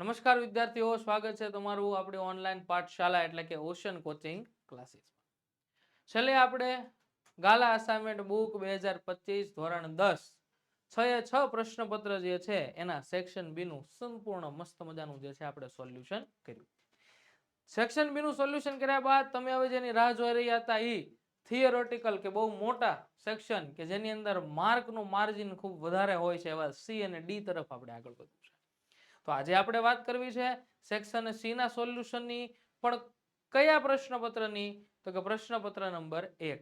નમસ્કાર વિદ્યાર્થીઓ, સ્વાગત છે તમારું આપણી ઓનલાઈન પાઠશાલા એટલે કે ઓશન કોચિંગ ક્લાસીસ છેલ્લે આપણે ગાલા અસાઇનમેન્ટ બુક બે હજાર પચીસ ધોરણ દસ, છ એ છ પ્રશ્નપત્ર જે છે એના સેક્શન બી નું સંપૂર્ણ મસ્ત મજાનું જે છે આપણે સોલ્યુશન કર્યું. સેક્શન બીનું સોલ્યુશન કર્યા બાદ તમે હવે જેની રાહ જોઈ રહ્યા હતા એ થિયરોટિકલ કે બહુ મોટા સેક્શન કે જેની અંદર માર્કનું માર્જિન ખૂબ વધારે હોય છે એવા સી અને ડી તરફ આપણે આગળ વધવું છે તો આજે આપણે વાત કરવી છે સેક્શન સી ના સોલ્યુશનની પણ કયા પ્રશ્નપત્રની? તો કે પ્રશ્નપત્ર નંબર એક.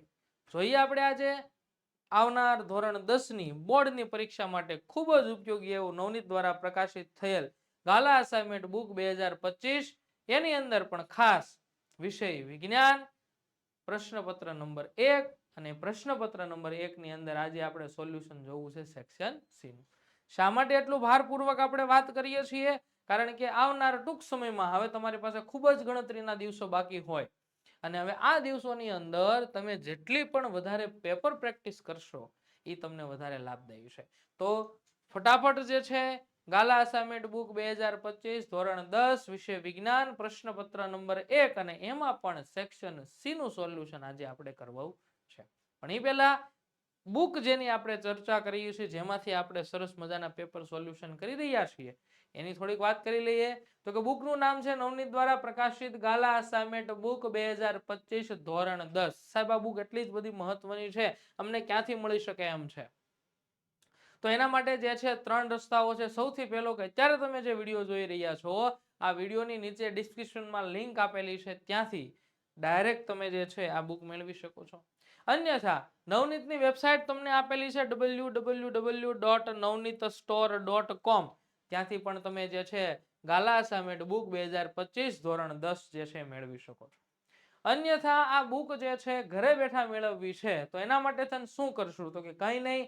જોઈએ આપણે આજે આવનાર ધોરણ દસની બોર્ડની પરીક્ષા માટે ખૂબ જ ઉપયોગી એવું નવનીત દ્વારા પ્રકાશિત થયેલ ગાલા અસાઇનમેન્ટ બુક બે એની અંદર પણ ખાસ વિષય વિજ્ઞાન, પ્રશ્નપત્ર નંબર એક અને પ્રશ્નપત્ર નંબર એકની અંદર આજે આપણે સોલ્યુશન જોવું છે સેક્શન સી નું. શા માટે એટલું ભારપૂર્વક આપણે વાત કરીએ છીએ? કારણ કે આવનાર ટૂંક સમયમાં હવે તમારી પાસે ખૂબ જ ગણતરીના દિવસો બાકી હોય. અને હવે આ દિવસોની અંદર તમે જેટલી પણ વધારે પેપર પ્રેક્ટિસ કરશો એ તમને વધારે લાભદાયી છે. તો ફટાફટ જે છે, ગાલા અસાઇનમેન્ટ બુક બે હજાર પચીસ ધોરણ દસ, વિષય વિજ્ઞાન, પ્રશ્નપત્ર નંબર એક અને એમાં પણ સેક્શન સી નું સોલ્યુશન આજે આપણે કરવું છે. પણ એ પહેલા બુક જેની આપણે ચર્ચા કરીએ છીએ, જેમાંથી આપણે સરસ મજાના પેપર સોલ્યુશન કરી રહ્યા છીએ. એની થોડીક વાત કરી લઈએ. તો કે બુકનું નામ છે નવનીત દ્વારા પ્રકાશિત ગાલા અસાઇમેન્ટ બુક બે હજાર પચીસ ધોરણ દસ. સાહેબ, આ બુક એટલી જ બધી મહત્વની છે, અમને ક્યાંથી મળી શકે એમ છે? તો એના માટે જે છે ત્રણ રસ્તાઓ છે. સૌથી પહેલો કે અત્યારે તમે જે વીડિયો જોઈ રહ્યા છો, આ વિડીયોની નીચે ડિસ્ક્રિપ્શનમાં લિંક આપેલી છે. ત્યાંથી ડાયરેક્ટ તમે જે છે આ બુક મેળવી શકો છો. અન્યથા નવનીતની વેબસાઇટ તમને આપેલી છે W W W dot Navneet store dot com ત્યાંથી પણ તમે જે છે ગાલા સામેટ બુક બે હજાર પચીસ ધોરણ દસ જે છે મેળવી શકો છો. અન્યથા આ બુક જે છે ઘરે બેઠા મેળવવી છે, તો એના માટે તમે શું કરશું? તો કે કંઈ નહીં,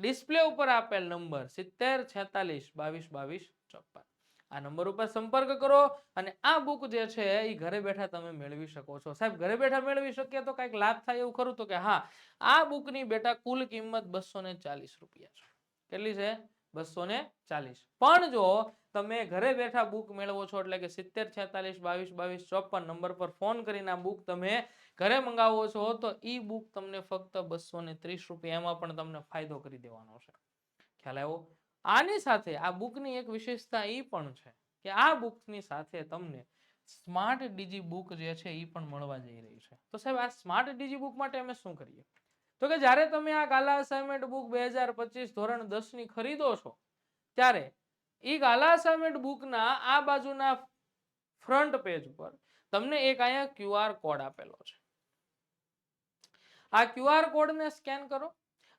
ડિસ્પ્લે ઉપર આપેલ નંબર સિત્તેર છેતાલીસ બાવીસ બાવીસ ચોપન આ નંબર ઉપર સંપર્ક કરો અને આ બુક જે છે એ ઘરે બેઠા તમે મેળવી શકો છો. સાહેબ, ઘરે બેઠા મેળવી શકીએ તો કંઈક લાભ થાય એવું ખરું? તો કે હા, આ બુકની બેટા કુલ કિંમત બસો ચાલીસ રૂપિયા છે. કેટલી છે? બસો ચાલીસ. પણ જો તમે ઘરે બેઠા બુક મેળવો છો, એટલે કે સિત્તેર, છેતાલીસ, બાવીસ બાવીસ, ચોપન નંબર પર ફોન કરીને આ બુક તમે ઘરે મંગાવો છો, તો ઈ બુક તમને ફક્ત બસો ત્રીસ રૂપિયા એમાં પણ તમને ફાયદો કરી દેવાનો છે. ખ્યાલ આવ્યો? આની સાથે આ બુકની એક વિશેષતા એ પણ છે કે આ બુકની સાથે તમને સ્માર્ટ ડીજી બુક જે છે એ પણ મળવા જઈ રહી છે. તો સાહેબ, આ સ્માર્ટ ડીજી બુક માટે અમે શું કરીએ? તો કે જ્યારે તમે આ ગાલા અસાઇનમેન્ટ બુક બે હજાર પચીસ ધોરણ દસની ખરીદો છો, ત્યારે એ ગાલા અસાઇનમેન્ટ બુકના આ બાજુના ફ્રન્ટ પેજ પર તમને એક અહીંયા ક્યુઆર કોડ આપેલો છે. આ ક્યુઆર કોડને સ્કેન કરો.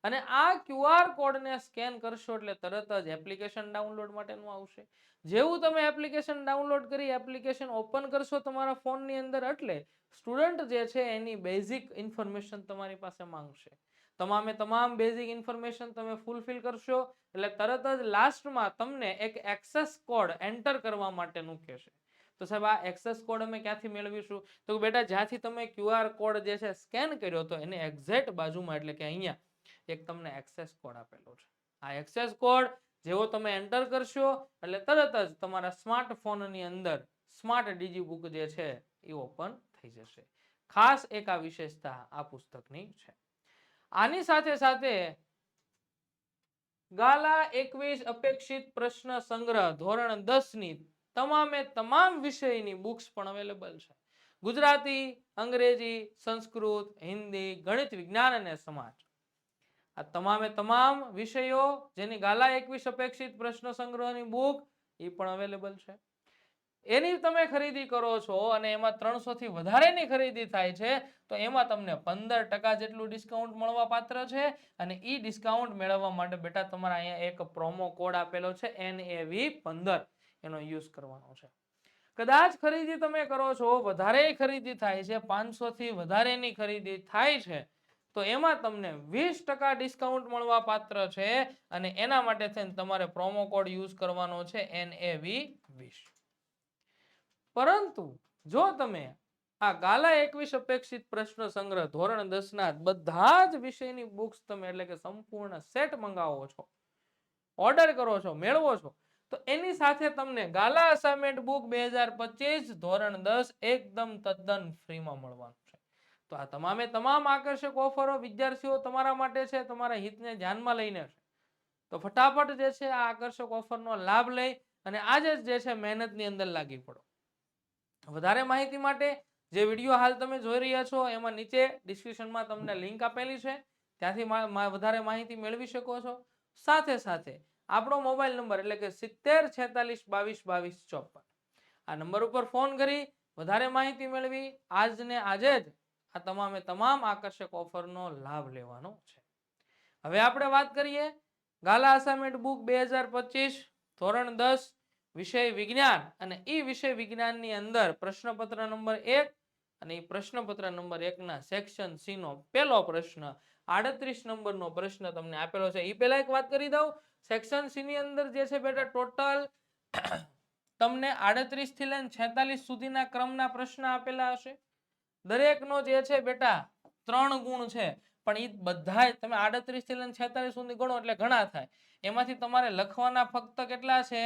અને આ ક્યુઆર કોડને સ્કેન કરશો એટલે તરત જ એપ્લિકેશન ડાઉનલોડ માટેનું આવશે. જેવું તમે એપ્લિકેશન ડાઉનલોડ કરી એપ્લિકેશન ઓપન કરશો તમારા ફોનની અંદર એટલે સ્ટુડન્ટ જે છે એની બેઝિક ઇન્ફોર્મેશન તમારી પાસે માંગશે. તમામે તમામ બેઝિક ઇન્ફોર્મેશન તમે ફૂલફિલ કરશો એટલે તરત જ લાસ્ટમાં તમને એક એક્સેસ કોડ એન્ટર કરવા માટેનું કહેશે. તો સાહેબ આ એક્સેસ કોડ અમે ક્યાંથી મેળવીશું? તો બેટા જ્યાંથી તમે ક્યુઆર કોડ જે છે સ્કેન કર્યો હતો એને એક્ઝેક્ટ બાજુમાં એટલે કે અહીંયા એક તમને એક્સેસ કોડ આપેલો છે. આ એક્સેસ કોડ જેવો તમે એન્ટર કરશો, એટલે તરત જ તમારા સ્માર્ટફોનની અંદર સ્માર્ટ ડીજી બુક જે છે એ ઓપન થઈ જશે. ખાસ એક આ વિશેષતા આ પુસ્તકની છે. આની સાથે સાથે ગાલા એકવીસ અપેક્ષિત પ્રશ્ન સંગ્રહ ધોરણ દસની તમામે તમામ વિષયની બુક્સ પણ અવેલેબલ છે. ગુજરાતી, અંગ્રેજી, સંસ્કૃત, હિન્દી, ગણિત, વિજ્ઞાન અને સમાજ. આ તમામે તમામ વિષયો જેની ગાલા એકવીસ અપેક્ષિત પ્રશ્ન સંગ્રહની બુક એ પણ અવેલેબલ છે. એની તમે ખરીદી કરો છો અને એમાં ત્રણસો થી વધારેની ખરીદી થાય છે, તો એમાં તમને પંદર ટકા જેટલું ડિસ્કાઉન્ટ મળવા પાત્ર છે અને એ ડિસ્કાઉન્ટ મેળવવા માટે બેટા તમારા અહીંયા એક પ્રોમો કોડ આપેલો છે એન એવી પંદર. એનો યુઝ કરવાનો છે. કદાચ ખરીદી તમે કરો છો વધારે ખરીદી થાય છે, પાંચસો થી વધારેની ખરીદી થાય છે તો એમાં તમને વીસ ટકા ડિસ્કાઉન્ટ મળવા પાત્ર છે અને એના માટે થઈને તમારે પ્રોમો કોડ યુઝ કરવાનો છે એન એ વી વીસ. પરંતુ જો તમે આ ગાલા એકવીસ અપેક્ષિત પ્રશ્ન સંગ્રહ ધોરણ દસ ના બધા જ વિષયની બુક્સ તમે એટલે કે સંપૂર્ણ સેટ મંગાવો છો ઓર્ડર કરો છો, મેળવો છો, તો એની સાથે તમને ગાલા અસાઇનમેન્ટ બુક બે ધોરણ દસ એકદમ તદ્દન ફ્રીમાં મળવાનું. તો આ તમામે તમામ આકર્ષક ઓફરો વિદ્યાર્થીઓ તમારા માટે છે, તમારા હિતને ધ્યાનમાં લઈને તો ફટાફટ જે છે, આ આકર્ષક ઓફરનો લાભ લઈ અને આજે જ છે, મહેનતની અંદર લાગી પડો. વધારે માહિતી માટે જે વીડિયો હાલ તમે જોઈ રહ્યા છો, એમાં નીચે ડિસ્ક્રિપ્શનમાં તમને લિંક આપેલી છે. ત્યાંથી વધારે માહિતી મેળવી શકો છો. સાથે સાથે આપણો મોબાઈલ નંબર એટલે કે સિત્તેર છેતાલીસ બાવીસ બાવીસ ચોપન. આ નંબર ઉપર ફોન કરી વધારે માહિતી મેળવી. આજને આજે જ આ તમામે તમામ આકર્ષક ઓફરનો લાભ લેવાનો છે. હવે આપણે વાત કરીએ ગાલા અસાઇનમેન્ટ બુક બે હજાર પચીસ, ધોરણ દસ, વિષય વિજ્ઞાન. અને એ વિષય વિજ્ઞાનની અંદર પ્રશ્નપત્ર નંબર એક અને એ પ્રશ્નપત્ર નંબર એકના સેક્શન સી નો પહેલો પ્રશ્ન, આડત્રીસ નંબરનો પ્રશ્ન તમને આપેલો છે. એ પહેલા એક વાત કરી દઉં. સેક્શન સી ની અંદર જે છે બેટા, ટોટલ તમને આડત્રીસથી લઈને છેતાલીસ સુધીના ક્રમના પ્રશ્ન આપેલા હશે. દરેકનો જે છે બેટા ત્રણ ગુણ છે. પણ એ બધા તમે આડત્રીસથી લઈને છેતાલીસ સુધી ગણો એટલે ઘણા થાય. એમાંથી તમારે લખવાના ફક્ત કેટલા છે?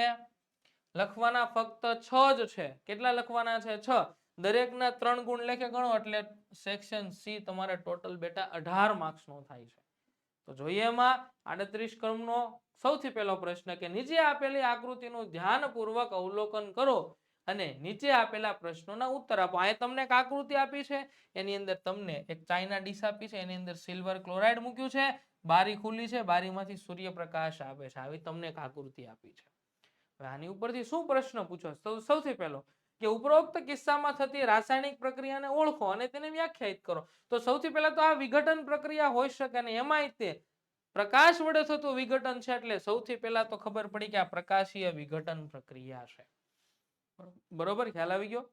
લખવાના ફક્ત છ જ છે. કેટલા લખવાના છે? છ. દરેકના ત્રણ ગુણ લેખે ગણો એટલે સેક્શન સી તમારે ટોટલ બેટા અઢાર માર્ક્સનો થાય છે. તો જોઈએ એમાં આડત્રીસ ક્રમનો સૌથી પહેલો પ્રશ્ન કે નીચે આપેલી આકૃતિનું ધ્યાનપૂર્વક અવલોકન કરો. અને નીચે આપેલા પ્રશ્નોના ઉત્તર આપો. આ તમને એક આકૃતિ આપી છે. એની અંદર તમને એક ચાઇના ડીશ આપી છે. એની અંદર સિલ્વર ક્લોરાઇડ મૂક્યું છે. બારી ખુલ્લી છે. બારીમાંથી સૂર્યપ્રકાશ આવે છે. આવી તમને એક આકૃતિ આપી છે. આની ઉપરથી શું પ્રશ્ન પૂછો? સૌથી પહેલો કે ઉપરોક્ત કિસ્સામાં થતી રાસાયણિક પ્રક્રિયાને ઓળખો અને તેને વ્યાખ્યાયિત કરો. તો સૌથી પહેલા તો આ વિઘટન પ્રક્રિયા હોઈ શકે અને એમાંય તે પ્રકાશ વડે થતું વિઘટન છે એટલે સૌથી પહેલા તો ખબર પડી કે આ પ્રકાશીય વિઘટન પ્રક્રિયા છે. બરોબર, ખ્યાલ આવી ગયો?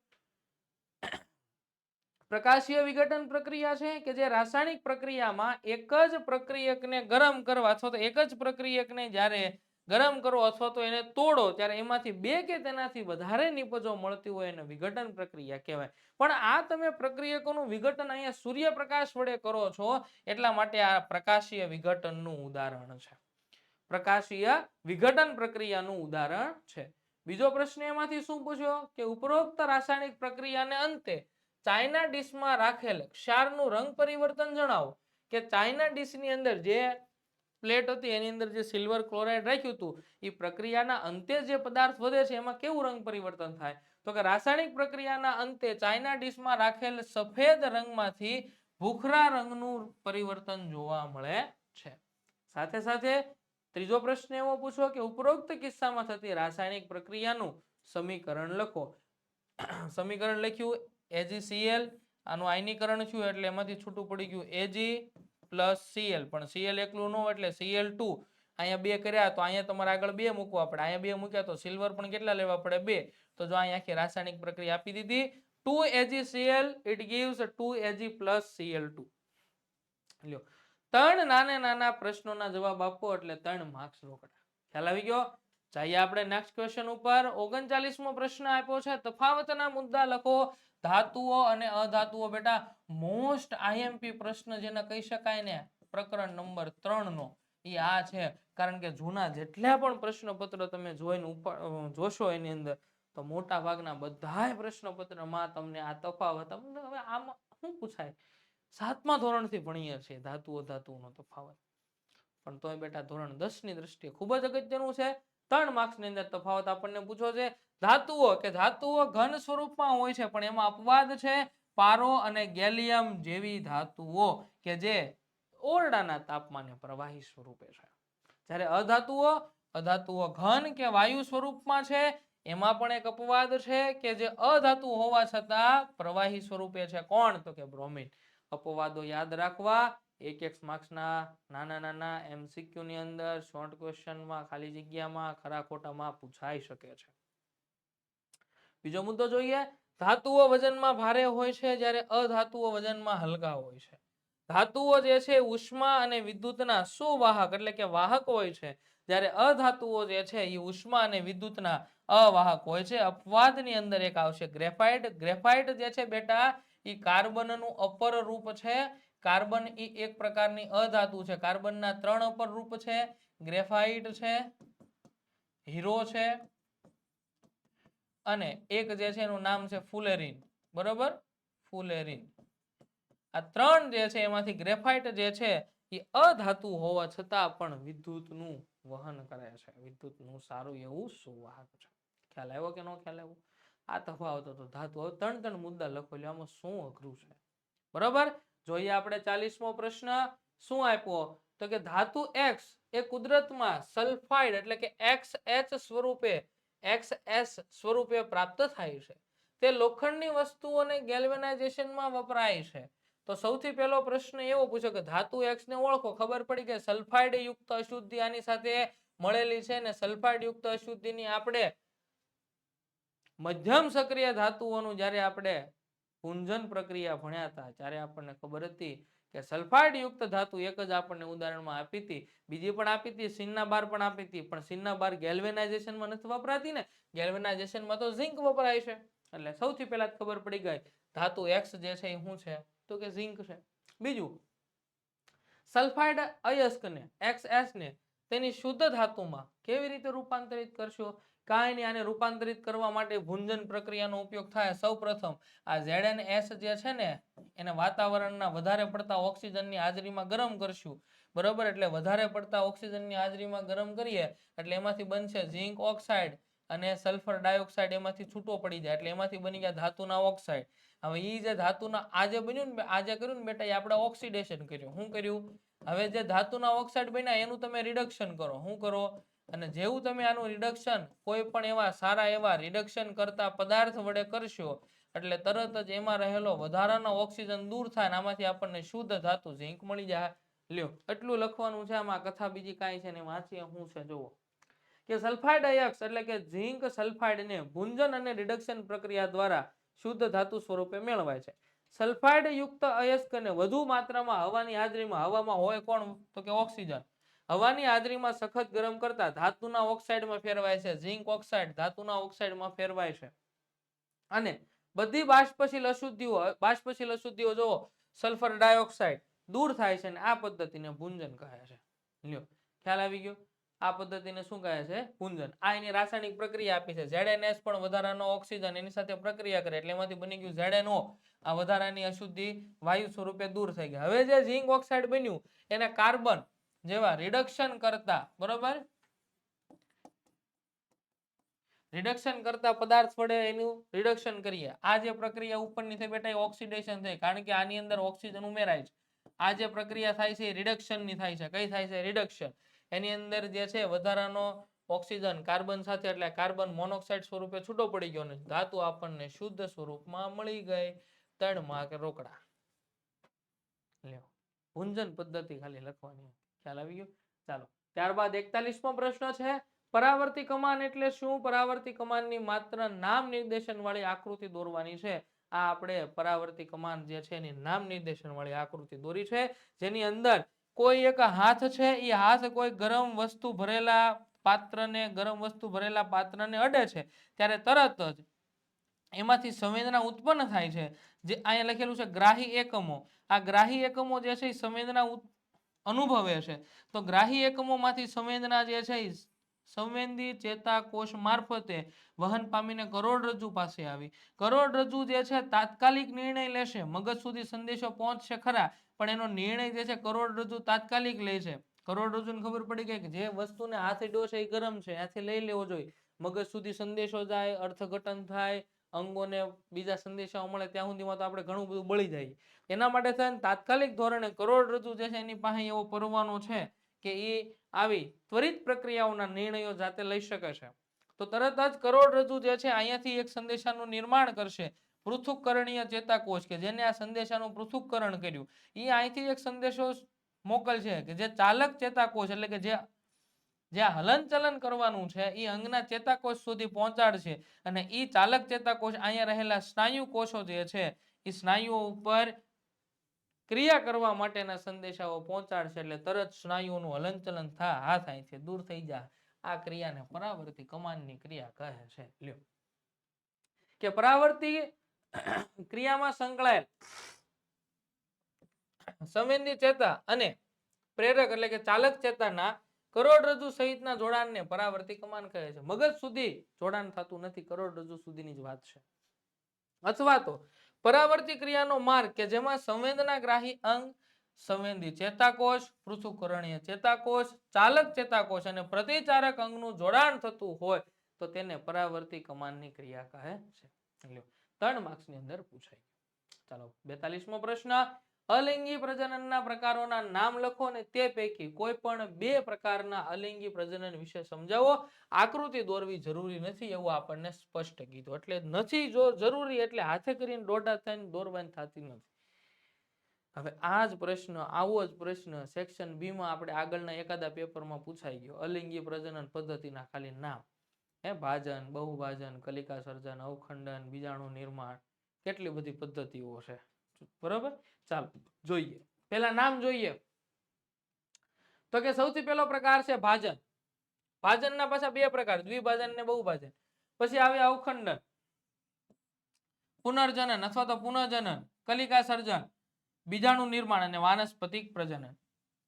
પ્રકાશીય વિઘટન પ્રક્રિયા છે કે જે રાસાયણિક પ્રક્રિયામાં એક જ પ્રક્રિયકને ગરમ કરવા અથવા તો એક જ પ્રક્રિયકને જ્યારે ગરમ કરો અથવા તો એને તોડો, ત્યારે એમાંથી બે કે તેનાથી વધારે નિપજો મળતી હોય એને વિઘટન પ્રક્રિયા કહેવાય. પણ આ તમે પ્રક્રિયકોનું વિઘટન અહીંયા સૂર્યપ્રકાશ વડે કરો છો, એટલા માટે આ પ્રકાશીય વિઘટનનું ઉદાહરણ છે. પ્રકાશીય વિઘટન પ્રક્રિયાનું ઉદાહરણ છે. બીજો પ્રશ્ન એમાંથી શું પૂછ્યો? કે ઉપરોક્ત રાસાયણિક પ્રક્રિયાને અંતે ચાઇના ડીશમાં રાખેલ ક્ષારનું રંગ પરિવર્તન જણાવો. કે ચાઇના ડીશની અંદર જે પ્લેટ હતી, એની અંદર જે સિલ્વર ક્લોરાઇડ રાખ્યું હતું, એ પ્રક્રિયાના અંતે જે પદાર્થ વધે છે, એમાં કેવું રંગ પરિવર્તન થાય? તો કે રાસાયણિક પ્રક્રિયાના અંતે ચાઇના ડીશમાં રાખેલ સફેદ રંગમાંથી ભૂખરા રંગનું પરિવર્તન જોવા મળે છે. સાથે સાથે ત્રીજો પ્રશ્ન એવો પૂછો કે ઉપરોક્ત કિસ્સામાં થતી રાસાયણિક પ્રક્રિયાનું સમીકરણ લખો. સમીકરણ લખ્યું AgCl આનું આયનીકરણ થયું એટલે એમાંથી છૂટું પડી ગયું એજી પ્લસ સીએલ પણ સીએલ એકલું ન એટલે સીએલ ટુ અહીંયા બે કર્યા તો અહીંયા તમારે આગળ બે મૂકવા પડે. અહીંયા બે મૂક્યા તો સિલ્વર પણ કેટલા લેવા પડે? બે. તો જો અહીંયા આખી રાસાયણિક પ્રક્રિયા આપી દીધી. Two AgCl it gives two AG plus CL two લ્યો. ત્રણ નાના નાના પ્રશ્નોના જવાબ આપો એટલે ત્રણ માર્ક્સ રોકડા. ખ્યાલ આવી ગયો? જઈએ આપણે નેક્સ્ટ ક્વેશ્ચન ઉપર. ઓગણચાલીસમો પ્રશ્ન આપ્યો છે. તફાવતના મુદ્દા લખો. ધાતુઓ અને અધાતુઓ બેટા મોસ્ટ આઈએમપી પ્રશ્ન જેને કહી શકાય ને, પ્રકરણ નંબર ત્રણ નો એ આ છે. કારણ કે જૂના જેટલા પણ પ્રશ્નપત્ર તમે જોઈને જોશો એની અંદર, તો મોટા ભાગના બધા પ્રશ્નપત્રમાં તમને આ તફાવત હવે આમાં શું પૂછાય? સાતમા ધોરણથી ભણીએ છીએ, ધાતુઓ ધાતુઓનો તફાવત. પણ તોય બેટા ધોરણ દસની દ્રષ્ટિએ ખૂબ જ અગત્યનું છે. ત્રણ માર્ક્સની અંદર તફાવત આપણને પૂછો છે, ધાતુઓ કે ધાતુઓ ઘન સ્વરૂપમાં હોય છે, પણ એમાં અપવાદ છે? પારો અને ગેલિયમ જેવી ધાતુઓ કે જે ઓરડાના તાપમાને પ્રવાહી સ્વરૂપે છે. જ્યારે અધાતુઓ અધાતુઓ ઘન કે વાયુ સ્વરૂપમાં છે, એમાં પણ એક અપવાદ છે કે જે અધાતુ હોવા છતાં પ્રવાહી સ્વરૂપે છે. કોણ? તો કે બ્રોમિન. અપવાદો યાદ રાખવા. એક એક માર્ક્સના નાના નાના એમસીક્યુ ની અંદર શોર્ટ ક્વેશ્ચનમાં ખાલી જગ્યામાં, ખરા ખોટામાં પૂછાઈ શકે છે. બીજો મુદ્દો જોઈએ. ધાતુઓ વજનમાં ભારે હોય છે જ્યારે અધાતુઓ વજનમાં હલકા હોય છે. ધાતુઓ જે છે ઉષ્મા અને વિદ્યુતના સુવાહક એટલે કે વાહક હોય છે. જ્યારે અધાતુઓ જે છે એ ઉષ્મા અને વિદ્યુતના અવાહક હોય છે. અપવાદની અંદર એક આવશે ગ્રેફાઇટ. ગ્રેફાઇટ જે છે બેટા એ કાર્બનનું અપર રૂપ છે. કાર્બન એ એક પ્રકારની અધાતુ છે. કાર્બનના ત્રણ અપર રૂપ છે. ગ્રેફાઇટ છે. હીરો છે. અને એક જે છે એનું નામ છે ફુલેરિન. બરોબર? ફુલેરિન. આ ત્રણ જે છે એમાંથી ગ્રેફાઇટ જે છે એ અધાતુ હોવા છતાં પણ વિદ્યુતનું વહન કરે છે. વિદ્યુતનું સારું એવું સુવાહક છે. ખ્યાલ આવ્યો કે નો ખ્યાલ આવ્યો? આ તફાવત હતો ધાતુ. હવે ત્રણ ત્રણ મુદ્દા લખો એટલે આમાં શું અઘરું છે? બરોબર? જોઈએ આપણે ચાલીસમો પ્રશ્ન. શું આપ્યો? તો કે ધાતુ એક્સ એ કુદરતમાં સલ્ફાઇડ એટલે કે એક્સ એચ સ્વરૂપે એક્સ એસ સ્વરૂપે પ્રાપ્ત થાય છે. તે લોખંડની વસ્તુઓને ગેલ્વેનાઇઝેશનમાં વપરાય છે. તો સૌથી પહેલો પ્રશ્ન એવો પૂછ્યો કે ધાતુ એક્સ ને ઓળખો. ખબર પડી કે સલ્ફાઇડ યુક્ત અશુદ્ધિ આની સાથે મળેલી છે ને સલ્ફાઇડ યુક્ત અશુદ્ધિની આપણે મધ્યમ સક્રિય ધાતુઓનું જ્યારે આપણે પૂંજન પ્રક્રિયા ભણ્યા હતા, ત્યારે આપણને ખબર હતી કે સલ્ફાઇડ યુક્ત ધાતુ એક જ આપણને ઉદાહરણમાં આપી હતી. બીજી પણ આપી હતી, સિન્ના બાર પણ આપી હતી, પણ સિન્ના બાર ગેલ્વેનાઇઝેશનમાં નથી વપરાતી ને? ગેલ્વેનાઇઝેશનમાં તો ઝિંક વપરાય છે. એટલે સૌથી પહેલા જ ખબર પડી ગઈ, ધાતુ એક્સ જે છે એ શું છે? તો કે ઝિંક છે. બીજું, સલ્ફાઇડ અયસ્કને એક્સ ને તેની શુદ્ધ ધાતુમાં કેવી રીતે રૂપાંતરિત કરશો? કાંઈ નહીં આને રૂપાંતરિત કરવા માટે ભુંજન પ્રક્રિયાનો ઉપયોગ થાય. સૌપ્રથમ આ ઝેડ એસ જે છે ને, એને વાતાવરણના વધારે પડતા ઓક્સિજનની હાજરીમાં ગરમ કરશું. બરોબર? એટલે વધારે પડતા ઓક્સિજનની હાજરીમાં ગરમ કરીએ, એટલે એમાંથી બનશે ઝિંક ઓક્સાઇડ અને સલ્ફર ડાયોક્સાઇડ એમાંથી છૂટો પડી જાય, એટલે એમાંથી બની ગયા ધાતુના ઓક્સાઇડ. હવે એ જે ધાતુના આજે બન્યું ને આજે કર્યું ને બેટા એ આપણે ઓક્સિડેશન કર્યું. શું કર્યું? હવે જે ધાતુના ઓક્સાઇડ બન્યા, એનું તમે રિડક્શન કરો. શું કરો? અને જેવું તમે આનું રિડક્શન કોઈ પણ એવા સારા એવા રિડક્શન કરતા પદાર્થ વડે કરશો, એટલે તરત જ એમાં રહેલો વધારાનો ઓક્સિજન દૂર થાય અને આમાંથી આપણને શુદ્ધ ધાતુ ઝીંક મળી જાય. લ્યો, એટલું લખવાનું છે આમાં, કથા બીજી કાંઈ છે ને વાંચીએ શું છે, જુઓ. કે સલ્ફાઇડ અયક્ષ એટલે કે ઝીંક સલ્ફાઇડને ભુંજન અને રિડક્શન પ્રક્રિયા દ્વારા શુદ્ધ ધાતુ સ્વરૂપે મેળવાય છે. સલ્ફાઇડ યુક્ત અયસ્કને વધુ માત્રામાં હવાની હાજરીમાં હવામાં હોય કોણ? તો કે ઓક્સિજન હવાની હાજરીમાં સખત ગરમ કરતા ધાતુના ઓક્સાઇડમાં ફેરવાય છે, ઝિંક ઓક્સાઇડ ધાતુના ઓક્સાઇડમાં ફેરવાય છે. અને બધી બાષ્પશીલ અશુદ્ધિઓ બાષ્પશીલ અશુદ્ધિઓ જો સલ્ફર ડાયોક્સાઇડ દૂર થાય છે અને આ પદ્ધતિને ભુંજન કહે છે. લ્યો, ખ્યાલ આવી ગયો? આ પદ્ધતિને શું કહે છે? ભુંજન. આ એની રાસાયણિક પ્રક્રિયા આપી છે. ZnS પણ વધારાનો ઓક્સિજન એની સાથે પ્રક્રિયા કરે એટલે એમાંથી બની ગયું ZnO આ વધારાની અશુદ્ધિ વાયુ સ્વરૂપે દૂર થઈ ગઈ. હવે જે ઝિંક ઓક્સાઇડ બન્યું, એને કાર્બન જેવા રિડક્શન કરતા, બરોબર? રિડક્શન કરતા પદાર્થ વડે એનું રિડક્શન કરીએ. આ જે પ્રક્રિયા ઉપરની થઈ બેટા ઓક્સિડેશન થઈ. કારણ કે આની અંદર ઓક્સિજન ઉમેરાય છે. આ જે પ્રક્રિયા થાય છે રિડક્શનની થાય છે. કઈ થાય છે? રિડક્શન એની અંદર જે છે, વધારાનો ઓક્સિજન કાર્બન સાથે, એટલે કાર્બન મોનોક્સાઇડ સ્વરૂપે છૂટો પડી ગયો ને ધાતુ આપણને શુદ્ધ સ્વરૂપમાં મળી ગઈ. તણમાં કે રોકડા. લ્યો. ભુંજન પદ્ધતિ ખાલી લખવાની. ખ્યાલ આવી ગયો? ચાલો. ત્યારબાદ એકતાલીસમો પ્રશ્ન છે, પરાવર્તી કમાન એટલે શું? પરાવર્તી કમાનની માત્ર નામ નિર્દેશન વાળી આકૃતિ દોરવાની છે. આ આપણે પરાવર્તી કમાન જે છે એની નામ નિર્દેશન વાળી આકૃતિ દોરી છે. જેની અંદર કોઈ એક હાથ છે એ હાથ કોઈ ગરમ વસ્તુ ભરેલા પાત્રને, ગરમ વસ્તુ ભરેલા પાત્રને અડે છે, ત્યારે તરત જ એમાંથી સંવેદના ઉત્પન્ન થાય છે. જે અહીંયા લખેલું છે, ગ્રાહી એકમો. આ ગ્રાહી એકમો જે છે એ સંવેદના અનુભવે છે. તો ગ્રાહી એકમોમાંથી સંવેદના જે છે એ સંવેદી ચેતાકોષ મારફતે વહન પામીને કરોડરજ્જુ પાસે આવી. કરોડરજ્જુ જે છે તાત્કાલિક નિર્ણય લેશે. મગજ સુધી સંદેશો પહોંચશે ખરા, પણ એનો નિર્ણય જે છે કરોડરજ્જુ તાત્કાલિક લે છે. કરોડરજ્જુને ખબર પડી ગઈ કે જે વસ્તુને હાથે ડો છે એ ગરમ છે ત્યાંથી લઈ લેવો જોઈએ. મગજ સુધી સંદેશો જાય, અર્થઘટન થાય અંગોને બીજા સંદેશાઓ મળે ત્યાં સુધીમાં તો આપણે ઘણું બધું બળી જાય. એના માટે થઈને તાત્કાલિક ધોરણે કરોડરજ્જુ જે છે એની પાસે એવો પરવાનો છે કે એ આવી ત્વરિત પ્રક્રિયાઓના નિર્ણયો જાતે લઈ શકે છે. તો તરત જ કરોડરજ્જુ જે છે અહીંયાથી એક સંદેશાનું નિર્માણ કરશે પૃથુકરણીય ચેતાકોષ કે જેને આ સંદેશાનું પૃથુકરણ કર્યું. એ અહીંથી એક સંદેશો મોકલશે કે જે ચાલક ચેતાકોષ એટલે કે જે જે હલનચલન કરવાનું છે એ અંગના ચેતાકોષ સુધી પહોંચાડશે અને એ ચાલક ચેતાકોષ અહીંયા રહેલા સ્નાયુ કોષો જે છે એ સ્નાયુઓ ઉપર ક્રિયા કરવા માટેના સંદેશાઓ પહોંચાડશે એટલે તરત સ્નાયુઓનું હલનચલન થા, હા થાય છે, દૂર થઈ જા. આ ક્રિયાને પરાવર્તી કમાનની ક્રિયા કહે છે. લ્યો. કે પરાવર્તી ક્રિયામાં સંકળાયેલ સંવેદની ચેતા અને પ્રેરક એટલે કે ચાલક ચેતાના કરોડરજ્જુ સહિતના જોડાણને પરાવર્તી કમાન કહે છે. મગજ સુધી જોડાણ થતું નથી. કરોડરજ્જુ સુધીની જ વાત છે. અથવા તો પરાવર્તી ક્રિયાનો માર્ગ કે જેમાં સંવેદનાગ્રાહી અંગ, સંવેદી ચેતાકોષ, પૃથુકરણીય ચેતાકોષ, ચાલક ચેતાકોષ અને પ્રતિચારક અંગનું જોડાણ થતું હોય તો તેને પરાવર્તી કમાનની ક્રિયા કહે છે. ત્રણ માર્ક્સની અંદર પૂછાય ચાલો, બેતાલીસમો પ્રશ્ન. અલિંગી પ્રજનનના પ્રકારોના નામ લખો અને તે પૈકી કોઈ પણ બે પ્રકારના અલિંગી પ્રજનન વિશે સમજાવો. આકૃતિ દોરવી જરૂરી નથી એવું આપણને સ્પષ્ટ કીધું. એટલે નથી જો જરૂરી એટલે હાથે કરીને દોઢા થઈને દોરવાની થતી નથી. હવે આ જ પ્રશ્ન, આવો જ પ્રશ્ન સેક્શન બી માં આપણે આગળના એકાદા પેપરમાં પૂછાઈ ગયો. અલિંગી પ્રજનન પદ્ધતિના ખાલી નામ. હે, ભાજન, બહુભાજન કલિકા સર્જન અવખંડન, બીજાણુ નિર્માણ કેટલી બધી પદ્ધતિઓ છે? બરોબર? ચાલો, જોઈએ. પેલા નામ જોઈએ. તો કે સૌથી પહેલો પ્રકાર છે ભાજન. ભાજનના પાછા બે પ્રકાર, દ્વિભાજન ને બહુભાજન. પછી આવે અવખંડન. પુનર્જનન અથવા તો પુનર્જનન, કલિકા સર્જન, બીજાણુ નિર્માણ અને વાનસ્પતિક પ્રજનન.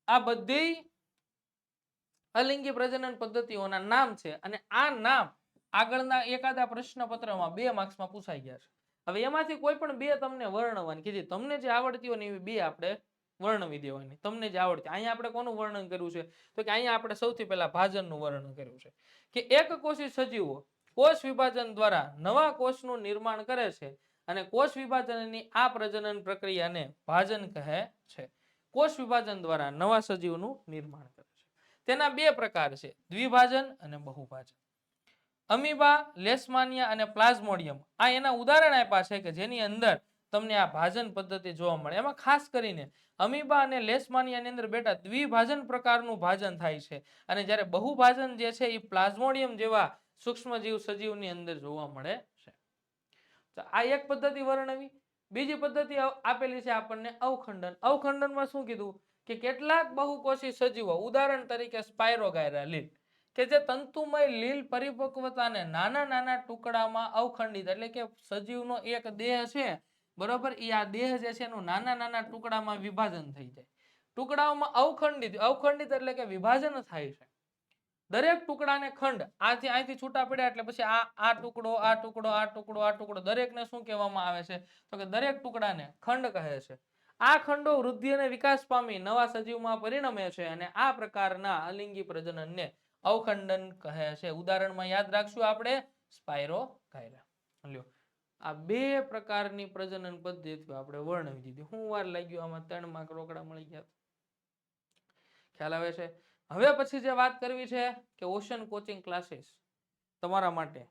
આ બધી અલિંગી પ્રજનન પદ્ધતિઓના નામ છે અને આ નામ આગળના એકાદા પ્રશ્નપત્રમાં બે માર્ક્સમાં પૂછાઈ ગયા છે. હવે એમાંથી કોઈ પણ બે તમને વર્ણવવાની કીધી તમને જે આવડતી હોય ને એવી બે આપણે વર્ણવી દેવાની. તમને જે આવડતી, અહીંયા આપણે કોનું વર્ણન કર્યું છે? તો કે અહીંયા આપણે સૌથી પહેલા ભાજનનું વર્ણન કર્યું છે. કે એક કોષી સજીવો કોષ વિભાજન દ્વારા નવા કોષનું નિર્માણ કરે છે અને કોષ વિભાજનની આ પ્રજનન પ્રક્રિયાને ભાજન કહે છે. કોષ વિભાજન દ્વારા નવા સજીવનું નિર્માણ કરે છે. તેના બે પ્રકાર છે, દ્વિભાજન અને બહુભાજન. અમીબા, લેસમાનિયા અને પ્લાઝ્મોડિયમ. આ એના ઉદાહરણ આપ્યા છે કે જેની અંદર તમને આ ભાજન પદ્ધતિ જોવા મળે. એમાં ખાસ કરીને અમીબા અને લેસમાનિયાની અંદર બેટા દ્વિભાજન પ્રકારનું ભાજન થાય છે. અને જ્યારે બહુભાજન જે છે એ પ્લાઝ્મોડિયમ જેવા સૂક્ષ્મજીવ સજીવની અંદર જોવા મળે છે. તો આ એક પદ્ધતિ વર્ણવી. બીજી પદ્ધતિ આપેલી છે આપણને અવખંડન. અવખંડનમાં શું કીધું? કે કેટલાક બહુકોષી સજીવો ઉદાહરણ તરીકે સ્પાયરોગાયરા લીલ કે જે તંતુમય લીલ પરિપક્વતાને નાના નાના ટુકડામાં અવખંડિત, એટલે કે સજીવનો એક દેહ છે, બરોબર? એ આ દેહ જે છે એનું નાના નાના ટુકડામાં વિભાજન થઈ જાય. ટુકડાઓમાં અવખંડિત અવખંડિત એટલે કે વિભાજન થાય છે. દરેક ટુકડાને ખંડ, આથી અહીંથી છૂટા પડ્યા એટલે પછી આ આ ટુકડો આ ટુકડો આ ટુકડો આ ટુકડો દરેકને શું કહેવામાં આવે છે? તો કે દરેક ટુકડાને ખંડ કહે છે. આ ખંડો વૃદ્ધિ અને વિકાસ પામી નવા સજીવમાં પરિણમે છે અને આ પ્રકારના અલિંગી પ્રજનનને અવખંડન કહે છે. ઉદાહરણમાં યાદ રાખશું આપણે સ્પાયરો લ્યો. આ બે પ્રકારની પ્રજનન પદ્ધતિઓ આપણે વર્ણવી દીધી. હું વાર લાગ્યું આમાં ત્રણ માર્ક રોકડા મળી ગયા ખ્યાલ આવે છે? હવે પછી જે વાત કરવી છે કે ઓશન કોચિંગ ક્લાસીસ તમારા માટે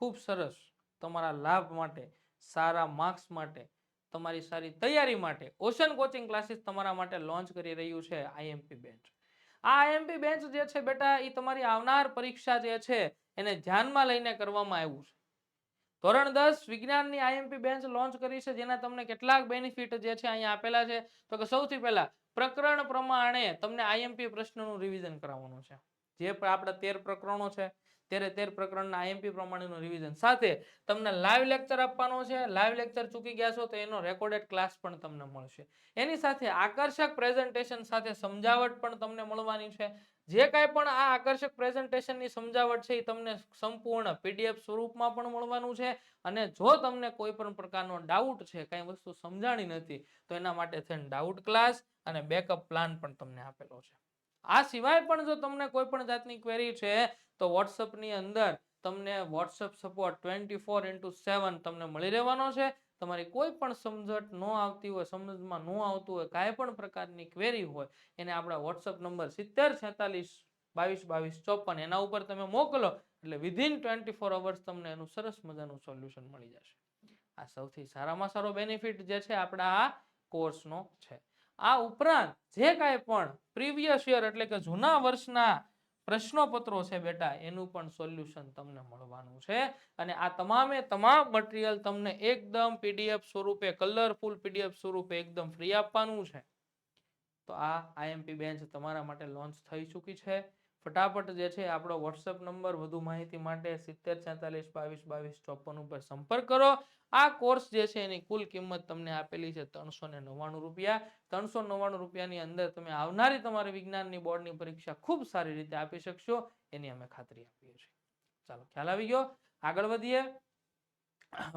ખૂબ સરસ, તમારા લાભ માટે, સારા માર્ક્સ માટે, તમારી સારી તૈયારી માટે ઓશન કોચિંગ ક્લાસીસ તમારા માટે લોન્ચ કરી રહ્યું છે આઈએમપી બેન્ચ આ આઈએમપી બેન્ચ જે છે બેટા એ તમારી આવનાર પરીક્ષા જે છે, એને ધ્યાનમાં લઈને કરવામાં આવ્યું છે. ધોરણ દસ વિજ્ઞાનની આઈએમપી બેન્ચ લોન્ચ કરી છે, જેના તમને કેટલાક બેનિફિટ જે છે અહીંયા આપેલા છે. તો કે સૌથી પહેલા, પ્રકરણ પ્રમાણે તમને આઈએમપી પ્રશ્નનું રિવિઝન કરાવવાનું છે. જે પણ આપણા તેર પ્રકરણો છે ત્યારે તેર પ્રકરણના આઈએમપી પ્રમાણેનું રિવિઝન સાથે તમને લાઈવ લેક્ચર આપવાનો છે. લાઈવ લેક્ચર ચૂકી ગયા છો તો એનો રેકોર્ડેડ ક્લાસ પણ તમને મળશે. એની સાથે આકર્ષક પ્રેઝન્ટેશન સાથે સમજાવટ પણ તમને મળવાની છે. જે કાંઈ પણ આ આકર્ષક પ્રેઝન્ટેશનની સમજાવટ છે એ તમને સંપૂર્ણ પીડીએફ સ્વરૂપમાં પણ મળવાનું છે. અને જો તમને કોઈ પણ પ્રકારનો ડાઉટ છે, કાંઈ વસ્તુ સમજાણી નથી, તો એના માટે થઈને ડાઉટ ક્લાસ અને બેકઅપ પ્લાન પણ તમને આપેલો છે. આ સિવાય પણ જો તમને કોઈ પણ જાતની ક્વેરી છે તો વોટ્સઅપની અંદર તમને WhatsApp support twenty four into seven તમને મળી રહેવાનો છે. તમારી કોઈ પણ સમજટ ન આવતી હોય, સમજમાં ન આવતું હોય, કાંઈ પણ પ્રકારની ક્વેરી હોય, એને આપણા વોટ્સઅપ નંબર સિત્તેર છેતાલીસ બાવીસ બાવીસ ચોપન એના ઉપર તમે મોકલો એટલે વિધિન ટ્વેન્ટી ફોર અવર્સ તમને એનું સરસ મજાનું સોલ્યુશન મળી જશે. આ સૌથી સારામાં સારો બેનિફિટ જે છે આપણા આ કોર્સનો છે. આ ઉપરાંત જે કાંઈ પણ પ્રીવિયસ યર એટલે કે જૂના વર્ષના પ્રશ્નોપત્રો છે બેટા, એનું પણ સોલ્યુશન તમને મળવાનું છે. અને આ તમામે તમામ મટીરિયલ તમને એકદમ પીડીએફ સ્વરૂપે કલરફુલ પીડીએફ સ્વરૂપે એકદમ ફ્રી આપવાનું છે. તો આ આઈએમપી બેન્ચ તમારા માટે લોન્ચ થઈ ચૂકી છે. ફટાફટ જે છે આપણો વોટ્સઅપ નંબર વધુ માહિતી માટે સિત્તેર છેતાલીસ બાવીસ બાવીસ ચોપન ઉપર સંપર્ક કરો. આ કોર્સ જે છે એની કુલ કિંમત તમને આપેલી છે ત્રણસો ને નવ્વાણું રૂપિયા. ત્રણસો નવ્વાણું રૂપિયાની અંદર તમે આવનારી તમારી વિજ્ઞાનની બોર્ડની પરીક્ષા ખૂબ સારી રીતે આપી શકશો. એની અમે ખાતરી આપીએ છીએ. ચાલો, ખ્યાલ આવી ગયો? આગળ વધીએ.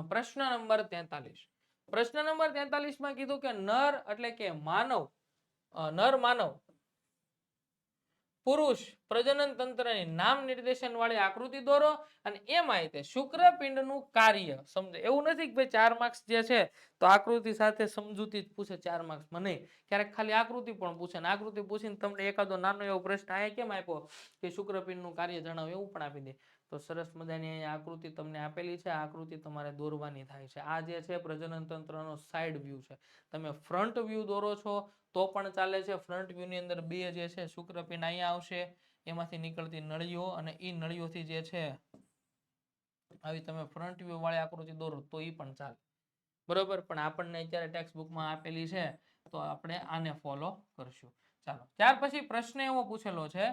પ્રશ્ન નંબર તેતાલીસ. પ્રશ્ન નંબર તેતાલીસમાં કીધું કે નર એટલે કે માનવ નર માનવ પુરુષ પ્રજનન તંત્રની નામ નિર્દેશન વાળી આકૃતિ દોરો અને એમાં તે શુક્રપિંડનું કાર્ય. સમજો? એવું નથી કે ભાઈ ચાર માર્ક્સ જે છે તો આકૃતિ સાથે સમજૂતી જ પૂછે ચાર માર્ક્સમાં નહીં. ક્યારેક ખાલી આકૃતિ પણ પૂછે ને આકૃતિ પૂછીને તમને એકાદો નાનો એવો પ્રશ્ન અહીંયા કેમ આપ્યો કે શુક્રપિંડનું કાર્ય જણાવો એવું પણ આપી દે. તો સરસ મજાની અહીંયા આકૃતિ તમને આપેલી છે. આકૃતિ તમારે દોરવાની થાય છે. આ જે છે પ્રજનન તંત્રનો સાઈડ વ્યૂ છે. તમે ફ્રન્ટ વ્યૂ દોરો છો તો પણ ચાલે છે. ફ્રન્ટ વ્યૂની અંદર બે જે છે શુક્રપિંડ અહીંયા આવશે. એમાંથી નીકળતી નળીઓ અને એ નળીઓથી જે છે, આવી તમે ફ્રન્ટ વ્યૂ વાળી આકૃતિ દોરો તો એ પણ ચાલે. બરોબર? પણ આપણને અત્યારે ટેક્સ્ટ બુકમાં આપેલી છે, તો આપણે આને ફોલો કરશું. ચાલો. ત્યાર પછી પ્રશ્ન એવો પૂછેલો છે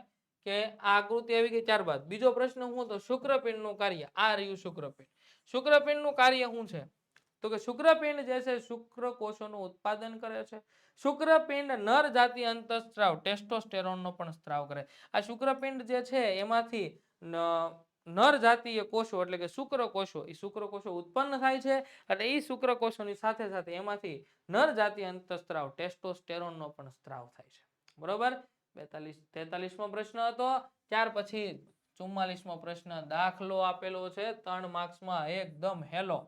કે આ આકૃતિ આવી ગઈ ત્યારબાદ. બીજો પ્રશ્ન હું તો શુક્રપિંડનું કાર્ય, આ રહ્યું શુક્રપિંડ શુક્રપિંડનું કાર્ય શું છે? તો કે શુક્રપિંડ જે છે શુક્રકોષોનું ઉત્પાદન કરે છે. શુક્રપિંડ નર જાતિ અંતઃસ્ત્રાવ, ટેસ્ટોસ્ટેરોનનો પણ સ્ત્રાવ કરે. આ શુક્રપિંડ જે છે, એમાંથી નર જાતીય કોષો એટલે કે શુક્રકોષો એ શુક્રકોષો ઉત્પન્ન થાય છે અને એ શુક્રકોષોની સાથે સાથે એમાંથી નર જાતીય અંતઃસ્ત્રાવ, ટેસ્ટોસ્ટેરોનનો પણ સ્ત્રાવ થાય છે. બરોબર? બેતાલીસ, તેતાલીસમો પ્રશ્ન હતો. ત્યાર પછી ચુમ્માલીસમો પ્રશ્ન દાખલો આપેલો છે. ત્રણ માર્ક્સમાં એકદમ હેલો.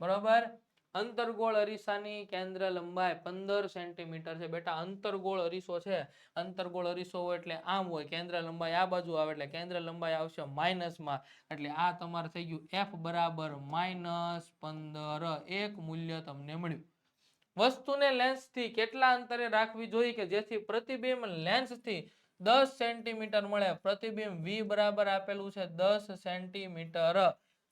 બરોબર? અંતર્ગોળ અરીસાની કેન્દ્ર લંબાઈ પંદર સેન્ટીમીટર છે. બેટા, અંતરગોળ અરીસો છે. અંતર્ગોળ અરીસો હોય એટલે આમ હોય. કેન્દ્ર લંબાઈ આ બાજુ આવે એટલે કેન્દ્ર લંબાઈ આવશે માઇનસમાં. એટલે આ તમારે થઈ ગયું એફ બરાબર માઇનસ પંદર. એક મૂલ્ય તમને મળ્યું. વસ્તુને લેન્સથી કેટલા અંતરે રાખવી જોઈએ કે જેથી પ્રતિબિંબ લેન્સથી દસ સેન્ટીમીટર મળે? પ્રતિબિંબ વી બરાબર આપેલું છે દસ સેન્ટીમીટર.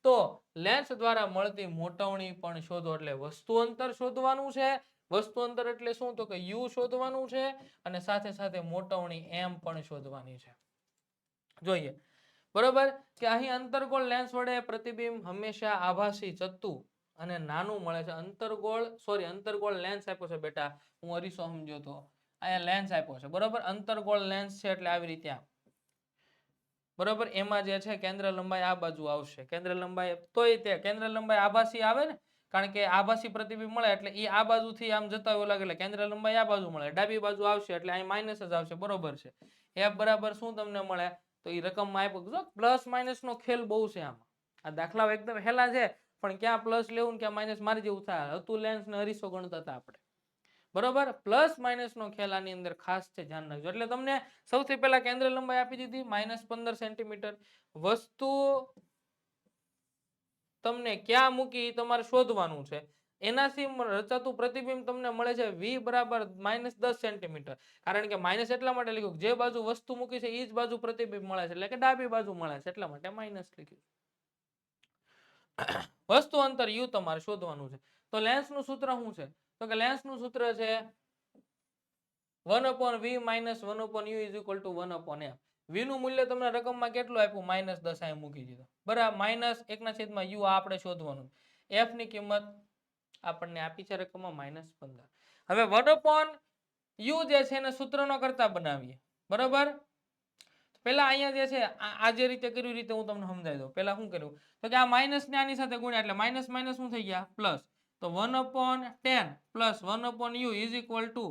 તો લેન્સ દ્વારા મળતી મોટવણી પણ શોધો એટલે વસ્તુ અંતર શોધવાનું છે. વસ્તુ અંતર એટલે શું? તો કે યુ શોધવાનું છે અને સાથે સાથે મોટવણી એમ પણ શોધવાની છે. જોઈએ. બરોબર? કે અહીં અંતરગોળ લેન્સ વડે પ્રતિબિંબ હંમેશા આભાસી, ચત્તુ અને નાનું મળે છે. અંતરગોળ સોરી અંતરગોળ લેન્સ આપ્યો છે બેટા. હું અરીસો સમજ્યો તો. અહીંયા લેન્સ આપ્યો છે. બરોબર? અંતરગોળ લેન્સ છે એટલે આવી રીતે આમ બરોબર? એમાં જે છે, કેન્દ્ર લંબાઈ આ બાજુ આવશે. કેન્દ્ર લંબાઈ તોય તે, કેન્દ્ર લંબાઈ આભાસી આવે ને, કારણ કે આભાસી પ્રતિબિંબ મળે, એટલે એ આ બાજુથી આમ જતા હોય લાગે, એટલે કેન્દ્ર લંબાઈ આ બાજુ મળે, ડાબી બાજુ આવશે, એટલે અહીં માઇનસ જ આવશે, બરોબર છે. એફ બરાબર શું તમને મળે? તો એ રકમમાં આપ્યું પ્લસ માઇનસ નો ખેલ બહુ છે આમાં. આ દાખલાઓ એકદમ હેલા છે, પણ ક્યાં પ્લસ લેવું ને ક્યાં માઇનસ મારી જેવું થાય? હતું લેન્સ ને અરીસો ગણતા હતા આપણે. બરોબર? પ્લસ માઇનસ નો ખ્યાલ આની અંદર ખાસ છે, ધ્યાન રાખજો. એટલે તમને સૌથી પહેલા કેન્દ્ર લંબાઈ આપી દીધી, માઇનસ પંદર સેન્ટીમીટર. વસ્તુ તમને ક્યાં મૂકી તમારે શોધવાનું છે. એનાથી રચાતું પ્રતિબિંબ તમને મળે છે વી બરાબર માઇનસ દસ સેન્ટીમીટર. કારણ કે માઇનસ એટલા માટે લખ્યું જે બાજુ વસ્તુ મૂકી છે એ જ બાજુ પ્રતિબિંબ મળે છે. એટલે કે ડાબી બાજુ મળે છે. એટલા માટે માઇનસ લખ્યું. વસ્તુ અંતર યુ તમારે શોધવાનું છે. તો લેન્સનું સૂત્ર શું છે? તો કે લેન્સનું સૂત્ર છે one upon v minus one upon u is equal to one upon m. V નું મૂલ્ય તમને રકમમાં કેટલું આપ્યું? માઇનસ દસ અહીં મૂકી દીધો. બરાબર, માઇનસ એકના છેદમાં યુ આપણે શોધવાનું. એફની કિંમત આપણને આપી છે રકમમાં માઇનસ પંદર. હવે વન અપોન યુ જે છે એને સૂત્રનો કરતા બનાવીએ. બરાબર? પેલા અહીંયા જે છે, આ જે રીતે કર્યું રીતે હું તમને સમજાવી દઉં. પેલા શું કર્યું? તો કે આ માઇનસ ને આની સાથે ગુણ્યા, એટલે માઇનસ માઇનસ શું થઈ ગયા? પ્લસ. તો one upon ten plus one upon u is equal to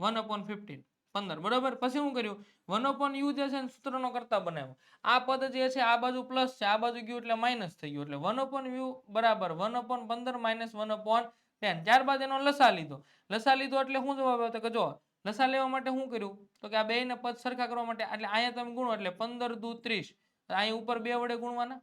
one upon fifteen પંદર, બરોબર? પછી શું કર્યું? વન અપોન યુ જે છે સૂત્રનો કરતા બનાવ્યો. આ પદ જે છે, આ બાજુ પ્લસ છે, આ બાજુ ગયું એટલે માઇનસ થઈ ગયું. એટલે વન અપોન યુ બરાબર, વન અપોન પંદર માઇનસ વન અપોન ટેન ત્યારબાદ એનો લસા લીધો. લસા લીધો એટલે શું જવાબ આવ્યો? કે જો, લસા લેવા માટે શું કર્યું? તો કે આ બેને પદ સરખા કરવા માટે, એટલે અહીંયા તમે ગુણો, એટલે પંદર દુ ત્રીસ. અહીં ઉપર બે વડે ગુણવાના?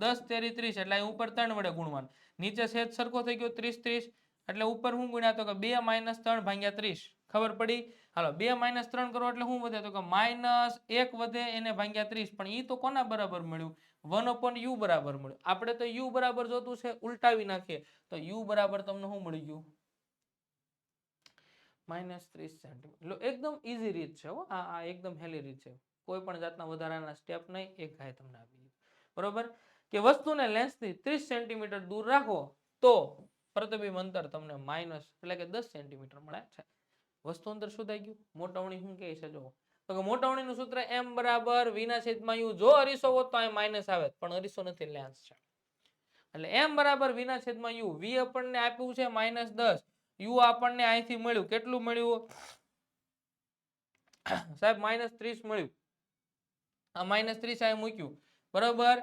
દસ તેરી ત્રીસ, એટલે અહીં ઉપર ત્રણ વડે ગુણવાના. નીચે છેદ સરખો થઈ ગયો ત્રીસ ત્રીસ, એટલે ઉપર શું ગુણ્યા તો કે બે માઇનસ ત્રણ ભાગ્યા ત્રીસ. ખબર પડી? હાલો, બે માઇનસ ત્રણ કરો એટલે શું વધે તો કે માઇનસ એક વધે એને ભાગ્યા ત્રીસ. પણ એ તો કોના બરાબર મળ્યું? વન અપોન યુ બરાબર મળ્યું. આપણે તો યુ બરાબર જોતું છે, ઉલટાવી નાખીએ. તો યુ બરાબર તમને શું મળી ગયું? માઇનસ ત્રીસ સેન્ટીમીટર. એકદમ ઈઝી રીત છે હો. આ આ એકદમ હેલી રીત છે. કોઈ પણ જાતના વધારાના સ્ટેપ નહીં, એક ગાય તમને આપી દીધું. બરોબર? કે વસ્તુને લેન્સથી ત્રીસ સેન્ટીમીટર દૂર રાખો, તો પ્રતિબિંબ અંતર તમને માઇનસ એટલે કે દસ સેન્ટીમીટર મળે છે. વસ્તુ અંતર શું થઈ ગયું. મોટવણી શું કહે છે? જો, તો કે મોટવણીનું સૂત્ર એમ બરાબર વિના છેદમાં યુ જો અરીસો હોત તો અહીં માઇનસ આવે, પણ અરીસો નથી લેન્સ છે. એટલે એમ બરાબર વિના છેદમાં યુ વી આપણને આપ્યું છે માઇનસ દસ. યુ આપણને અહીંથી મળ્યું. કેટલું મળ્યું? સાહેબ માઇનસ ત્રીસ મળ્યું. આ માઇનસ ત્રીસ અહીં મૂક્યું. બરાબર?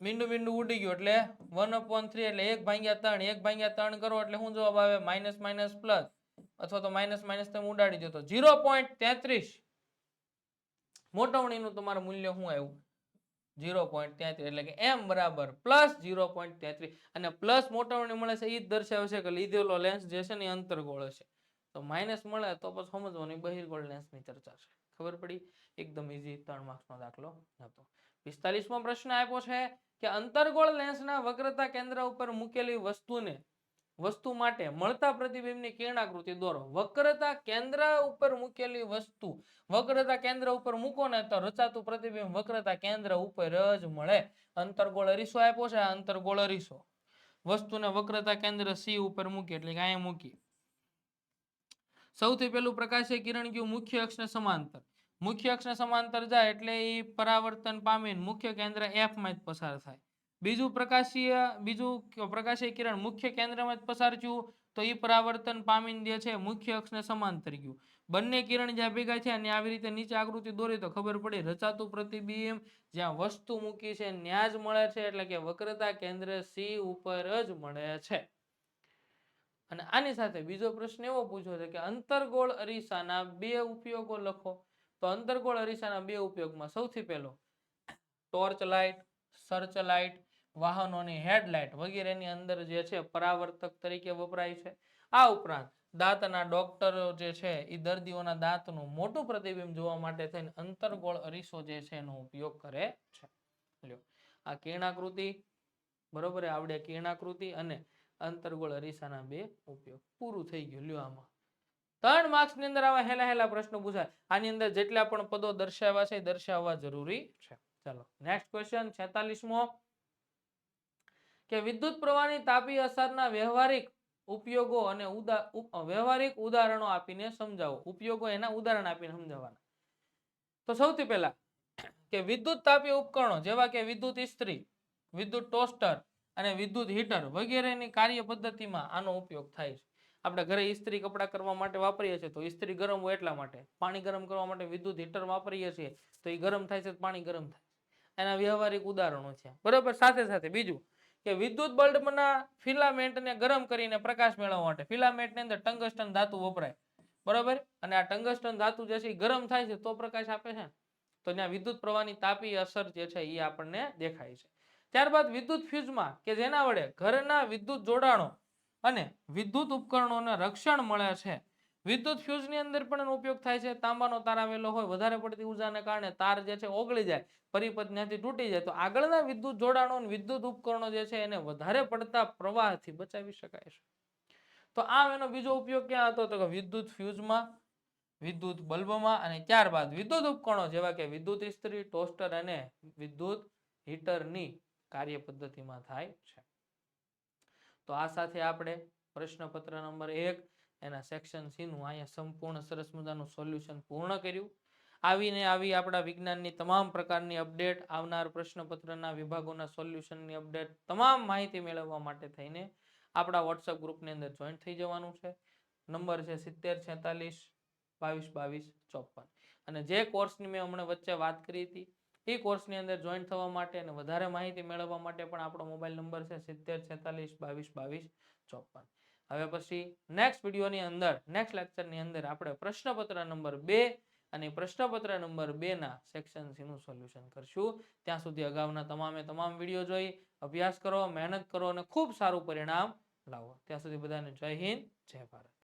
મીંડું મીંડું ઉડી ગયું એટલે વન અપોન થ્રી એટલે એક ભાગ્યા ત્રણ, એક ભાગ્યા ત્રણ કરો એટલે શું જવાબ આવે? માઇનસ માઇનસ પ્લસ અથવા તો માઇનસ માઇનસ તમે ઉડાડી દો તો ઝીરો પોઈન્ટ તેત્રીસ. મોટવણીનું તમારું મૂલ્ય શું આવ્યું? ઝીરો પોઈન્ટ તેત્રીસ એટલે કે એમ બરાબર પ્લસ ઝીરો પોઈન્ટ તેત્રીસ. અને પ્લસ મોટવણી મળે છે એ જ દર્શાવે છે કે લીધેલો લેન્સ જે છે ને અંતરગોળ છે તો માઇનસ મળે તો પછી સમજવાની બહિર્ગોળ લેન્સની ચર્ચા છે. ખબર પડી? એકદમ ઈઝી ત્રણ માર્ક્સનો દાખલો હતો. પિસ્તાલીસમો પ્રશ્ન આપ્યો છે કે અંતર્ગોળ લેન્સના વક્રતા કેન્દ્ર ઉપર મૂકેલી વસ્તુને, વસ્તુ માટે મળતા પ્રતિબિંબની કિરણાકૃતિ દોરો. વક્રતા કેન્દ્ર ઉપર મૂકેલી વસ્તુ, વક્રતા કેન્દ્ર ઉપર મૂકો ને તો રચાતું પ્રતિબિંબ વક્રતા કેન્દ્ર ઉપર જ મળે. અંતરગોળ અરીસો આપ્યો છે અંતર્ગોળ અરીસો. વસ્તુને વક્રતા કેન્દ્ર સી ઉપર મૂકી, એટલે કે અહીંયા મૂકી. સૌથી પહેલું પ્રકાશીય કિરણ ગયું મુખ્ય અક્ષને સમાંતર? મુખ્ય અક્ષને સમાંતર જાય એટલે એ પરાવર્તન પામીને મુખ્ય કેન્દ્ર એફમાં જ પસાર થાય. બીજું પ્રકાશીય બીજું પ્રકાશીય કિરણ મુખ્ય કેન્દ્રમાં જ પસાર થયું, તો એ પરાવર્તન પામીને જે છે મુખ્ય અક્ષને સમાંતર ગયું. બંને કિરણ જ્યાં ભેગા છે અને આવી રીતે નીચે આકૃતિ દોરી, તો ખબર પડી રચાતું પ્રતિબિંબ જ્યાં વસ્તુ મૂકી છે ત્યાં જ મળે છે, એટલે કે વક્રતા કેન્દ્ર સી ઉપર જ મળે છે. અને આની સાથે બીજો પ્રશ્ન એવો પૂછ્યો છે કે અંતરગોળ અરીસાના બે ઉપયોગો લખો. તો અંતરગોળ અરીસાના બે ઉપયોગમાં સૌથી પહેલો ટોર્ચ લાઇટ, સર્ચ લાઇટ, વાહનોની હેડલાઇટ વગેરેની અંદર જે છે પરાવર્તક તરીકે વપરાય છે. આ ઉપરાંત દાંતના ડોક્ટરો જે છે એ દર્દીઓના દાંતનું મોટું પ્રતિબિંબ જોવા માટે થઈને અંતરગોળ અરીસો જે છે એનો ઉપયોગ કરે છે. લ્યો. આ કિરણાકૃતિ, બરોબર આવડે કિરણાકૃતિ અને અંતરગોળ અરીસાના બે ઉપયોગ. પૂરું થઈ ગયું. લ્યો આમાં. ત્રણ માર્ક્સની અંદર આવા હેલા હેલા પ્રશ્નો પૂછાય. આની અંદર જેટલા પણ પદો દર્શાવ્યા છે દર્શાવવા જરૂરી છે. ચાલો નેક્સ્ટ ક્વેશ્ચન છેતાલીસમો. કે વિદ્યુત પ્રવાહની તાપી અસરના વ્યવહારિક ઉપયોગો અને વ્યવહારિક ઉદાહરણો આપીને સમજાવો. ઉપયોગો એના ઉદાહરણ આપીને સમજાવવાના. તો સૌથી પહેલા, કે વિદ્યુત તાપી ઉપકરણો જેવા કે વિદ્યુત ઇસ્ત્રી, વિદ્યુત ટોસ્ટર અને વિદ્યુત હીટર વગેરેની કાર્ય પદ્ધતિમાં આનો ઉપયોગ થાય છે. આપણે ઘરે ઇસ્ત્રી કપડાં કરવા માટે વાપરીએ છીએ, તો ઇસ્ત્રી ગરમ હોય એટલા માટે. પાણી ગરમ કરવા માટે વિદ્યુત હીટર વાપરીએ છીએ, તો એ ગરમ થાય છે પાણી ગરમ થાય એના વ્યવહારિક ઉદાહરણો છે. બરોબર? સાથે સાથે બીજું કે વિદ્યુત બલ્બના ફિલામેન્ટને ગરમ કરીને પ્રકાશ મેળવવા માટે ફિલામેન્ટની અંદર ટંગસ્ટન ધાતુ વપરાય. બરોબર? અને આ ટંગસ્ટન ધાતુ જે છે એ ગરમ થાય છે, તો પ્રકાશ આપે છે. તો ત્યાં વિદ્યુત પ્રવાહની તાપી અસર જે છે એ આપણને દેખાય છે. ત્યારબાદ વિદ્યુત ફ્યુઝમાં કે જેના વડે ઘરના વિદ્યુત જોડાણો અને વિદ્યુત ઉપકરણોને રક્ષણ મળે છે. વિદ્યુત ફ્યુઝની અંદર પણ એનો ઉપયોગ થાય છે. તાંબાનો તાર આવેલો હોય, વધારે પડતી ઉર્જાને કારણે તાર જે છે ઓગળી જાય, પરિપથ ત્યાંથી તૂટી જાય. તો આગળના વિદ્યુત જોડાણો વિદ્યુત ઉપકરણો જે છે એને વધારે પડતા પ્રવાહથી બચાવી શકાય છે. તો આમ એનો બીજો ઉપયોગ ક્યાં હતો? તો કે વિદ્યુત ફ્યુઝમાં, વિદ્યુત બલ્બમાં અને ત્યારબાદ વિદ્યુત ઉપકરણો જેવા કે વિદ્યુત ઇસ્ત્રી, ટોસ્ટર અને વિદ્યુત હીટરની કાર્ય પદ્ધતિમાં થાય છે. તો આ સાથે આપણે પ્રશ્નપત્ર નંબર એક એના સેક્શન સીનું અહીંયા સંપૂર્ણ સરસ મજાનું સોલ્યુશન પૂર્ણ કર્યું. આવીને આવી આપણા વિજ્ઞાનની તમામ પ્રકારની અપડેટ આવનાર પ્રશ્નપત્રના વિભાગોના સોલ્યુશનની અપડેટ તમામ માહિતી મેળવવા માટે થઈને આપણા વોટ્સઅપ ગ્રુપની અંદર જોઈન્ટ થઈ જવાનું છે. નંબર છે સિત્તેર, છેતાલીસ, બાવીસ બાવીસ, ચોપન. અને જે કોર્સની મેં હમણાં વચ્ચે વાત કરી હતી એ કોર્સની અંદર જોઈન થવા માટે અને વધારે માહિતી મેળવવા માટે પણ આપણો મોબાઈલ નંબર છે સિત્તેર, છેતાલીસ, બાવીસ બાવીસ, ચોપન. હવે પછી નેક્સ્ટ વિડીયોની અંદર નેક્સ્ટ લેક્ચરની અંદર આપણે પ્રશ્નપત્ર નંબર બે અને પ્રશ્નપત્ર નંબર બે ના સેક્શન સીનું સોલ્યુશન કરશું. ત્યાં સુધી અગાઉના તમામે તમામ વીડિયો જોઈ, અભ્યાસ કરો, મહેનત કરો અને ખૂબ સારું પરિણામ લાવો. ત્યાં સુધી બધાને જય હિન્દ, જય ભારત.